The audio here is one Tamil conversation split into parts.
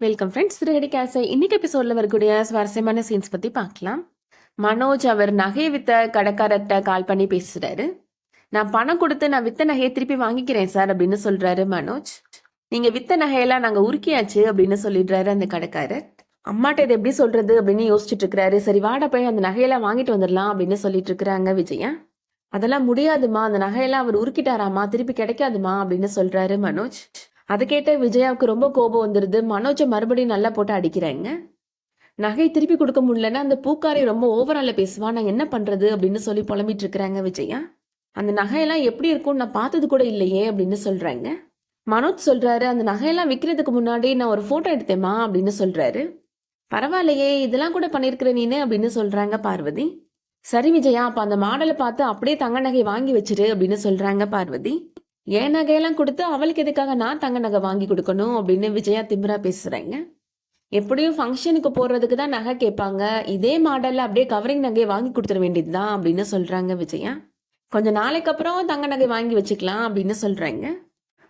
வெல்கம் ஃப்ரெண்ட்ஸ் திருகடி கேசை இன்னைக்கு எபிசோட்ல வரக்கூடிய சுவாரஸ்யமான சீன்ஸ் பத்தி பார்க்கலாம். மனோஜ் அவர் நகையை வித்த கடைக்காரர்கிட்ட கால் பண்ணி பேசுறாரு. நான் பணம் கொடுத்து நான் வித்த நகையை திருப்பி வாங்கிக்கிறேன் சார் அப்படின்னு சொல்றாரு மனோஜ். நீங்க வித்த நகையெல்லாம் நாங்க உருக்கியாச்சு அப்படின்னு சொல்லிடுறாரு அந்த கடைக்காரர். அம்மாட்ட இது எப்படி சொல்றது அப்படின்னு யோசிச்சுட்டு இருக்கிறாரு. சரி வாட போய் அந்த நகையெல்லாம் வாங்கிட்டு வந்துடலாம் அப்படின்னு சொல்லிட்டு இருக்கிறாங்க விஜயா. அதெல்லாம் முடியாதுமா அந்த நகையெல்லாம் அவர் உருக்கிட்டாராமா திருப்பி கிடைக்காதுமா அப்படின்னு சொல்றாரு மனோஜ். அதை கேட்ட விஜயாவுக்கு ரொம்ப கோபம் வந்துருது. மனோஜை மறுபடியும் நல்லா போட்டு அடிக்கிறாங்க. நகை திருப்பி கொடுக்க முடியலன்னா அந்த பூக்காரை ரொம்ப ஓவரால பேசுவா. நான் என்ன பண்றது அப்படின்னு சொல்லி புலம்பிட்டு இருக்கிறாங்க விஜயா. அந்த நகையெல்லாம் எப்படி இருக்கும்னு நான் பார்த்தது கூட இல்லையே அப்படின்னு சொல்றாங்க. மனோஜ் சொல்றாரு அந்த நகையெல்லாம் விற்கிறதுக்கு முன்னாடி நான் ஒரு போட்டோ எடுத்தேமா அப்படின்னு சொல்றாரு. பரவாயில்லையே இதெல்லாம் கூட பண்ணிருக்கிற நீனு அப்படின்னு சொல்றாங்க பார்வதி. சரி விஜயா அப்ப அந்த மாடலை பார்த்து அப்படியே தங்க நகை வாங்கி வச்சிரு அப்படின்னு சொல்றாங்க பார்வதி. என் நகையெல்லாம் கொடுத்து அவளுக்கு எதுக்காக நான் தங்க நகை வாங்கி கொடுக்கணும் அப்படின்னு விஜயா திமிரா பேசுகிறேங்க எப்படியும் ஃபங்க்ஷனுக்கு போடுறதுக்கு தான் நகை கேட்பாங்க. இதே மாடல்ல அப்படியே கவரிங் நகையை வாங்கி கொடுத்துட வேண்டியதுதான் அப்படின்னு சொல்றாங்க விஜயா. கொஞ்சம் நாளைக்கு அப்புறம் தங்க நகை வாங்கி வச்சுக்கலாம் அப்படின்னு சொல்றாங்க.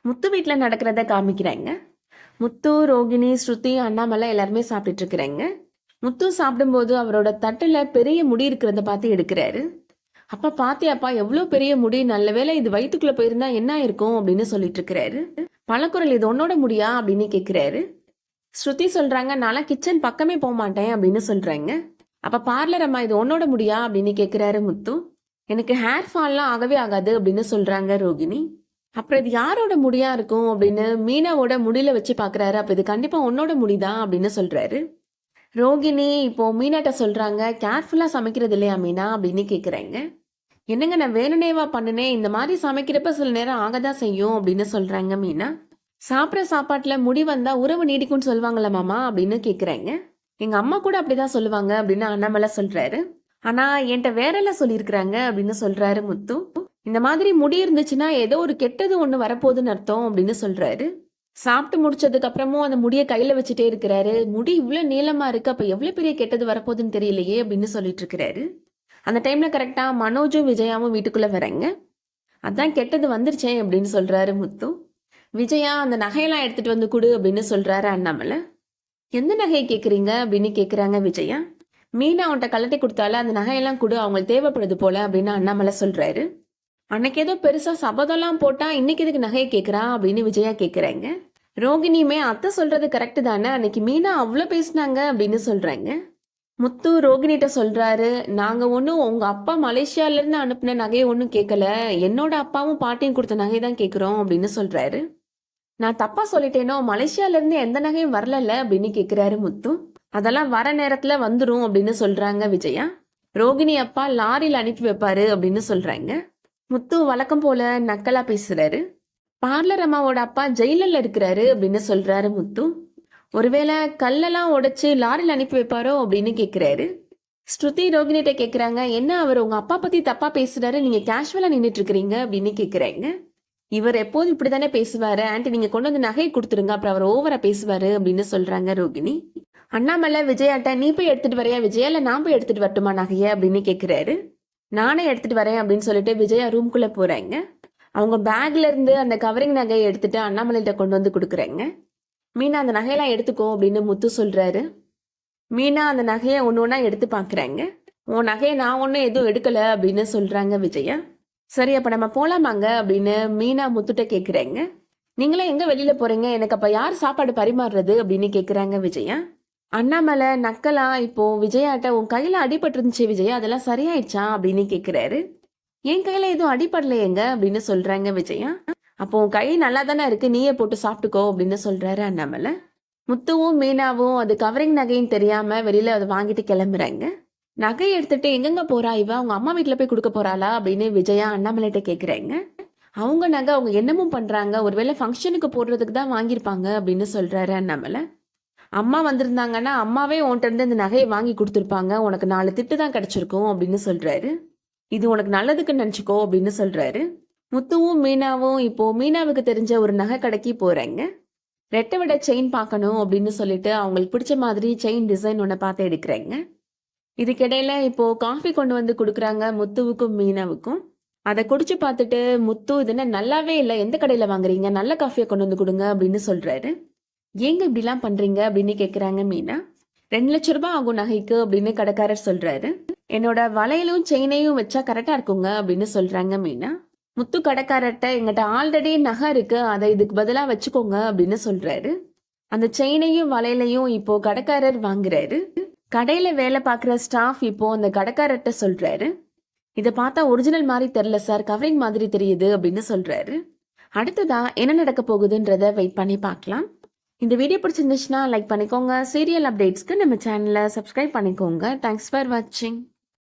முத்து வீட்டில் நடக்கிறத காமிக்கிறாங்க. முத்து ரோகிணி ஸ்ருதி அண்ணாமலை எல்லாருமே சாப்பிட்டுட்டு இருக்கிறாங்க. முத்து சாப்பிடும்போது அவரோட தட்டுல பெரிய முடி இருக்கிறத பார்த்து எடுக்கிறாரு. அப்பா பாத்தியாப்பா எவ்வளோ பெரிய முடி நல்ல வேளை இது வயிற்றுக்குள்ள போயிருந்தா என்ன இருக்கும் அப்படின்னு சொல்லிட்டு இருக்கிறாரு. பழக்குரல் இது உன்னோட முடியா அப்படின்னு கேட்குறாரு ஸ்ருதி சொல்றாங்க நான்லாம் கிச்சன் பக்கமே போக மாட்டேன் அப்படின்னு சொல்றாங்க. அப்ப பார்லர் அம்மா இது உன்னோட முடியா? அப்படின்னு கேட்குறாரு முத்து. எனக்கு ஹேர் ஃபால்லாம் ஆகவே ஆகாது அப்படின்னு சொல்றாங்க ரோகிணி. அப்புறம் இது யாரோட முடியா இருக்கும் அப்படின்னு மீனாவோட முடியில வச்சு பாக்குறாரு. அப்ப இது கண்டிப்பா உன்னோட முடிதான் அப்படின்னு சொல்றாரு. ரோகிணி இப்போ மீனாட்ட சொல்றாங்க கேர்ஃபுல்லா சமைக்கிறது இல்லையா மீனா? அப்படின்னு கேக்குறாங்க. என்னங்க நான் வேணுனேவா பண்ணினேன் இந்த மாதிரி சமைக்கிறப்ப சில நேரம் ஆகதான் செய்யும் அப்படின்னு சொல்றாங்க மீனா. சாப்பிட்ற சாப்பாட்டுல முடி வந்தா உறவு நீடிக்கும்னு சொல்லுவாங்களா மாமா அப்படின்னு கேக்குறாங்க. எங்க அம்மா கூட அப்படிதான் சொல்லுவாங்க அப்படின்னு அண்ணாமலை சொல்றாரு. ஆனா என்கிட்ட வேறெல்லாம் சொல்லியிருக்கிறாங்க அப்படின்னு சொல்றாரு முத்து. இந்த மாதிரி முடி இருந்துச்சுன்னா ஏதோ ஒரு கெட்டது ஒண்ணு வரப்போகுதுன்னு அர்த்தம் அப்படின்னு சொல்றாரு. சாப்பிட்டு முடிச்சதுக்கு அப்புறமும் அந்த முடிய கையில வச்சுட்டே இருக்கிறாரு. முடி இவ்வளவு நீளமா இருக்கு அப்ப எவ்வளவு பெரிய கெட்டது வரப்போகுதுன்னு தெரியலையே அப்படின்னு சொல்லிட்டு இருக்கிறாரு. அந்த டைமில் கரெக்டாக மனோஜும் விஜயாவும் வீட்டுக்குள்ளே வராங்க அதான் கெட்டது வந்துருச்சே அப்படின்னு சொல்கிறாரு முத்து. விஜயா அந்த நகையெல்லாம் எடுத்துகிட்டு வந்து கொடு அப்படின்னு சொல்கிறாரு அண்ணாமலை. எந்த நகையை கேட்குறீங்க அப்படின்னு கேட்குறாங்க விஜயா. மீனா அவன்கிட்ட கலட்டி கொடுத்தால அந்த நகையெல்லாம் கொடு அவங்களுக்கு தேவைப்படுது போல அப்படின்னு அண்ணாமலை சொல்கிறாரு அன்னைக்கு ஏதோ பெருசாக சபதம்லாம் போட்டால் இன்னைக்கு எதுக்கு நகையை கேட்குறா அப்படின்னு விஜயா கேட்குறாங்க ரோகிணியுமே அத்தை சொல்கிறது கரெக்டு தானே அன்னைக்கு மீனா அவ்வளோ பேசினாங்க அப்படின்னு சொல்கிறாங்க முத்து ரோகிணிட்ட சொல்றாரு நாங்க ஒன்றும் உங்க அப்பா மலேசியால இருந்து அனுப்பின நகையை ஒன்றும் கேட்கல என்னோட அப்பாவும் பாட்டியும் கொடுத்த நகை தான் கேட்குறோம் அப்படின்னு சொல்றாரு. நான் தப்பா சொல்லிட்டேனோ? மலேசியால இருந்து எந்த நகையும் வரலல்ல? அப்படின்னு கேக்குறாரு முத்து. அதெல்லாம் வர நேரத்துல வந்துரும் அப்படின்னு சொல்றாங்க விஜயா. ரோகிணி அப்பா லாரியில் அனுப்பி வைப்பாரு அப்படின்னு சொல்றாங்க. முத்து வழக்கம் போல நக்கலா பேசுறாரு. பார்லர் அம்மாவோட அப்பா ஜெயிலில் இருக்கிறாரு அப்படின்னு சொல்றாரு முத்து. ஒருவேளை கல்லெல்லாம் உடைச்சு லாரியில் அனுப்பி வைப்பாரோ அப்படின்னு கேட்குறாரு ஸ்ருதி ரோகிணிட்ட கேட்குறாங்க என்ன அவர் உங்கள் அப்பா பற்றி தப்பாக பேசுகிறாரு நீங்கள் கேஷுவலாக நின்றுட்டு இருக்கிறீங்க அப்படின்னு கேட்குறாங்க இவர் எப்போதும் இப்படி தானே பேசுவார். ஆண்டி நீங்கள் கொண்டு வந்து நகையை கொடுத்துருங்க அப்புறம் அவர் ஓவராக பேசுவார் அப்படின்னு சொல்கிறாங்க ரோகிணி. அண்ணாமலை விஜயாட்ட நீ போய் எடுத்துட்டு வரையா? விஜயா இல்லை நான் போய் எடுத்துட்டு வரட்டுமா நகையை? அப்படின்னு கேட்குறாரு நானே எடுத்துட்டு வரேன் அப்படின்னு சொல்லிட்டு விஜயா ரூம்குள்ளே போகிறாங்க அவங்க பேக்ல இருந்து அந்த கவரிங் நகையை எடுத்துட்டு அண்ணாமலைகிட்ட கொண்டு வந்து கொடுக்குறாங்க. மீனா அந்த நகையெல்லாம் எடுத்துக்கோ அப்படின்னு முத்து சொல்கிறாரு மீனா அந்த நகையை ஒன்று ஒன்றா எடுத்து பார்க்குறாங்க உன் நகையை நான் ஒன்றும் எதுவும் எடுக்கலை அப்படின்னு சொல்கிறாங்க விஜயா. சரி அப்போ நம்ம போகலாமாங்க அப்படின்னு மீனா முத்துட்ட கேட்குறாங்க நீங்களே எங்கே வெளியில் போகிறீங்க எனக்கு அப்போ யார் சாப்பாடு பரிமாறுறது அப்படின்னு கேட்குறாங்க விஜயா. அண்ணாமலை நக்கலா இப்போ விஜயாட்ட உன் கையில் அடிபட்டு இருந்துச்சு விஜயா அதெல்லாம் சரியாயிடுச்சா அப்படின்னு கேட்குறாரு என் கையில் எதுவும் அடிபடலையேங்க அப்படின்னு சொல்கிறாங்க விஜயா. அப்போ உன் கை நல்லா தானே இருக்கு நீயே போட்டு சாப்பிட்டுக்கோ அப்படின்னு சொல்றாரு அண்ணாமலை. முத்துவும் மீனாவும் அது கவரிங் நகைன்னு தெரியாம வெளியில அதை வாங்கிட்டு கிளம்புறாங்க. நகை எடுத்துட்டு எங்கெங்க போறா இவ? அவங்க அம்மா வீட்டுல போய் கொடுக்க போறாளா அப்படின்னு விஜயா அண்ணாமலைகிட்ட கேக்குறாங்க. அவங்க நகை அவங்க என்னமும் பண்றாங்க? ஒருவேளை ஃபங்க்ஷனுக்கு போடுறதுக்கு தான் வாங்கியிருப்பாங்க அப்படின்னு சொல்றாரு அண்ணாமலை. அம்மா வந்திருந்தாங்கன்னா அம்மாவே உன்கிட்ட இருந்து இந்த நகையை வாங்கி கொடுத்துருப்பாங்க. உனக்கு நாலு திட்டு தான் கிடைச்சிருக்கும் அப்படின்னு சொல்றாரு. இது உனக்கு நல்லதுக்கு நினச்சிக்கோ அப்படின்னு சொல்றாரு. முத்துவும் மீனாவும் இப்போ மீனாவுக்கு தெரிஞ்ச ஒரு நகை கடைக்கு போறாங்க. ரெட்டை விட செயின் பார்க்கணும் அப்படின்னு சொல்லிட்டு அவங்களுக்கு பிடிச்ச மாதிரி செயின் டிசைன் ஒன்று பார்த்து எடுக்கிறாங்க. இதுக்கிடையில இப்போ காஃபி கொண்டு வந்து கொடுக்குறாங்க முத்துவுக்கும் மீனாவுக்கும். அதை குடிச்சு பார்த்துட்டு முத்து இது நல்லாவே இல்லை. எந்த கடையில் வாங்குறீங்க? நல்ல காஃபியை கொண்டு வந்து கொடுங்க அப்படின்னு சொல்றாரு. ஏங்க இப்படிலாம் பண்றீங்க? அப்படின்னு கேட்குறாங்க மீனா. ரெண்டு லட்ச ரூபாய் ஆகும் நகைக்கு அப்படின்னு கடைக்காரர் சொல்றாரு. என்னோட வளையலும் செயினையும் வச்சா கரெக்டா இருக்குங்க அப்படின்னு சொல்றாங்க மீனா. முத்து கடைக்காரர்கிட்ட எங்கிட்ட ஆல்ரெடி நகை இருக்கு அதை இதுக்கு பதிலா வச்சுக்கோங்க அப்படின்னு சொல்றாரு. அந்த செயினையும் வலையிலையும் இப்போ கடைக்காரர் வாங்குறாரு. கடையில வேலை பார்க்குற ஸ்டாஃப் இப்போ அந்த கடைக்காரர்கிட்ட சொல்றாரு. இதை பார்த்தா ஒரிஜினல் மாதிரி தெரில சார் கவரிங் மாதிரி தெரியுது அப்படின்னு சொல்றாரு. அடுத்ததா என்ன நடக்க போகுதுன்றத வெயிட் பண்ணி பார்க்கலாம். இந்த வீடியோ பிடிச்சிருந்துச்சுன்னா லைக் பண்ணிக்கோங்க. சீரியல் அப்டேட்ஸ்க்கு நம்ம சேனலை சப்ஸ்கிரைப் பண்ணிக்கோங்க. தேங்க்ஸ் ஃபார் வாட்சிங்